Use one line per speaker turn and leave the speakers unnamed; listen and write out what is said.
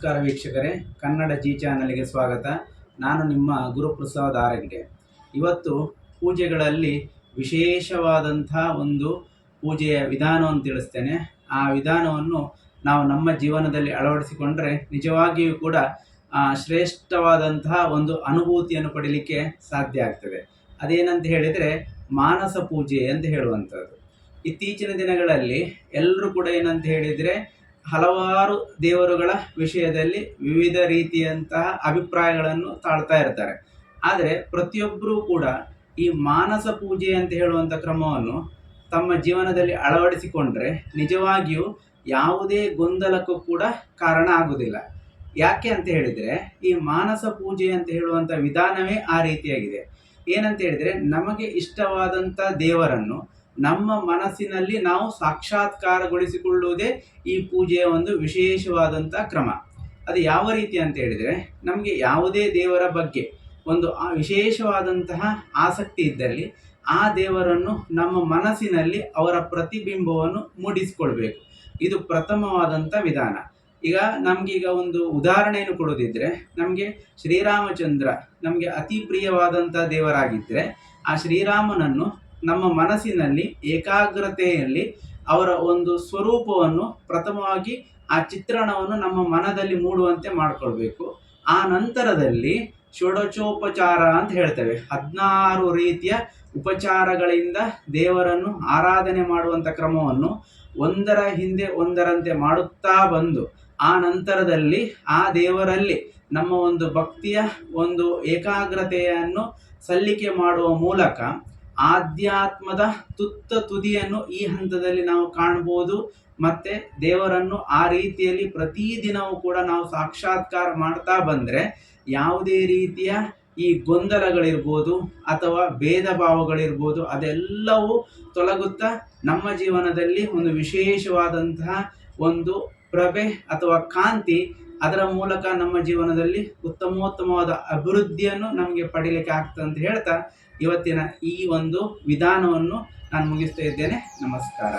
ನಮಸ್ಕಾರ ವೀಕ್ಷಕರೇ, ಕನ್ನಡ ಜಿ ಚಾನಲ್ಗೆ ಸ್ವಾಗತ. ನಾನು ನಿಮ್ಮ ಗುರುಪ್ರಸಾದ್ ಆರಗ್ಗೆ ಇವತ್ತು ಪೂಜೆಗಳಲ್ಲಿ ವಿಶೇಷವಾದಂಥ ಒಂದು ಪೂಜೆಯ ವಿಧಾನವನ್ನು ತಿಳಿಸ್ತೇನೆ. ಆ ವಿಧಾನವನ್ನು ನಾವು ನಮ್ಮ ಜೀವನದಲ್ಲಿ ಅಳವಡಿಸಿಕೊಂಡರೆ ನಿಜವಾಗಿಯೂ ಕೂಡ ಶ್ರೇಷ್ಠವಾದಂತಹ ಒಂದು ಅನುಭೂತಿಯನ್ನು ಪಡೀಲಿಕ್ಕೆ ಸಾಧ್ಯ ಆಗ್ತದೆ. ಅದೇನಂತ ಹೇಳಿದರೆ, ಮಾನಸ ಪೂಜೆ ಅಂತ ಹೇಳುವಂಥದ್ದು. ಇತ್ತೀಚಿನ ದಿನಗಳಲ್ಲಿ ಎಲ್ಲರೂ ಕೂಡ ಏನಂತ ಹೇಳಿದರೆ ಹಲವಾರು ದೇವರುಗಳ ವಿಷಯದಲ್ಲಿ ವಿವಿಧ ರೀತಿಯಂತಹ ಅಭಿಪ್ರಾಯಗಳನ್ನು ತಾಳ್ತಾ ಇರ್ತಾರೆ. ಆದರೆ ಪ್ರತಿಯೊಬ್ಬರೂ ಕೂಡ ಈ ಮಾನಸ ಪೂಜೆ ಅಂತ ಹೇಳುವಂಥ ಕ್ರಮವನ್ನು ತಮ್ಮ ಜೀವನದಲ್ಲಿ ಅಳವಡಿಸಿಕೊಂಡ್ರೆ ನಿಜವಾಗಿಯೂ ಯಾವುದೇ ಗೊಂದಲಕ್ಕೂ ಕೂಡ ಕಾರಣ ಆಗುವುದಿಲ್ಲ. ಯಾಕೆ ಅಂತ ಹೇಳಿದರೆ ಈ ಮಾನಸ ಪೂಜೆ ಅಂತ ಹೇಳುವಂಥ ವಿಧಾನವೇ ಆ ರೀತಿಯಾಗಿದೆ. ಏನಂತ ಹೇಳಿದರೆ ನಮಗೆ ಇಷ್ಟವಾದಂಥ ದೇವರನ್ನು ನಮ್ಮ ಮನಸ್ಸಿನಲ್ಲಿ ನಾವು ಸಾಕ್ಷಾತ್ಕಾರಗೊಳಿಸಿಕೊಳ್ಳುವುದೇ ಈ ಪೂಜೆಯ ಒಂದು ವಿಶೇಷವಾದಂಥ ಕ್ರಮ. ಅದು ಯಾವ ರೀತಿ ಅಂತ ಹೇಳಿದರೆ, ನಮಗೆ ಯಾವುದೇ ದೇವರ ಬಗ್ಗೆ ಒಂದು ಆ ವಿಶೇಷವಾದಂತಹ ಆಸಕ್ತಿ ಇದ್ದಲ್ಲಿ ಆ ದೇವರನ್ನು ನಮ್ಮ ಮನಸ್ಸಿನಲ್ಲಿ ಅವರ ಪ್ರತಿಬಿಂಬವನ್ನು ಮೂಡಿಸಿಕೊಳ್ಬೇಕು. ಇದು ಪ್ರಥಮವಾದಂಥ ವಿಧಾನ. ಈಗ ನಮಗೀಗ ಒಂದು ಉದಾಹರಣೆಯನ್ನು ಕೊಡೋದಿದ್ರೆ ನಮಗೆ ಶ್ರೀರಾಮಚಂದ್ರ ನಮಗೆ ಅತಿ ಪ್ರಿಯವಾದಂಥ ದೇವರಾಗಿದ್ದರೆ, ಆ ಶ್ರೀರಾಮನನ್ನು ನಮ್ಮ ಮನಸ್ಸಿನಲ್ಲಿ ಏಕಾಗ್ರತೆಯಲ್ಲಿ ಅವರ ಒಂದು ಸ್ವರೂಪವನ್ನು ಪ್ರಥಮವಾಗಿ ಆ ಚಿತ್ರಣವನ್ನು ನಮ್ಮ ಮನದಲ್ಲಿ ಮೂಡುವಂತೆ ಮಾಡಿಕೊಳ್ಬೇಕು. ಆ ನಂತರದಲ್ಲಿ ಷೋಡಚೋಪಚಾರ ಅಂತ ಹೇಳ್ತೇವೆ. ಹದಿನಾರು ರೀತಿಯ ಉಪಚಾರಗಳಿಂದ ದೇವರನ್ನು ಆರಾಧನೆ ಮಾಡುವಂಥ ಕ್ರಮವನ್ನು ಒಂದರ ಹಿಂದೆ ಒಂದರಂತೆ ಮಾಡುತ್ತಾ ಬಂದು, ಆ ನಂತರದಲ್ಲಿ ಆ ದೇವರಲ್ಲಿ ನಮ್ಮ ಒಂದು ಭಕ್ತಿಯ ಒಂದು ಏಕಾಗ್ರತೆಯನ್ನು ಸಲ್ಲಿಕೆ ಮಾಡುವ ಮೂಲಕ ಆಧ್ಯಾತ್ಮದ ತುತ್ತ ತುದಿಯನ್ನು ಈ ಹಂತದಲ್ಲಿ ನಾವು ಕಾಣಬಹುದು ಮತ್ತೆ ದೇವರನ್ನು ಆ ರೀತಿಯಲ್ಲಿ ಪ್ರತಿದಿನವೂ ಕೂಡ ನಾವು ಸಾಕ್ಷಾತ್ಕಾರ ಮಾಡ್ತಾ ಬಂದರೆ ಯಾವುದೇ ರೀತಿಯ ಈ ಗೊಂದಲಗಳಿರ್ಬೋದು ಅಥವಾ ಭೇದ ಭಾವಗಳಿರ್ಬೋದು ಅದೆಲ್ಲವೂ ತೊಲಗುತ್ತಾ ನಮ್ಮ ಜೀವನದಲ್ಲಿ ಒಂದು ವಿಶೇಷವಾದಂತಹ ಒಂದು ಪ್ರಭೆ ಅಥವಾ ಕಾಂತಿ ಅದರ ಮೂಲಕ ನಮ್ಮ ಜೀವನದಲ್ಲಿ ಉತ್ತಮೋತ್ತಮವಾದ ಅಭಿವೃದ್ಧಿಯನ್ನು ನಮಗೆ ಪಡೀಲಿಕ್ಕೆ ಆಗ್ತದೆ ಅಂತ ಹೇಳ್ತಾ ಇವತ್ತಿನ ಈ ಒಂದು ವಿಧಾನವನ್ನು ನಾನು ಮುಗಿಸ್ತಾ ಇದ್ದೇನೆ. ನಮಸ್ಕಾರ.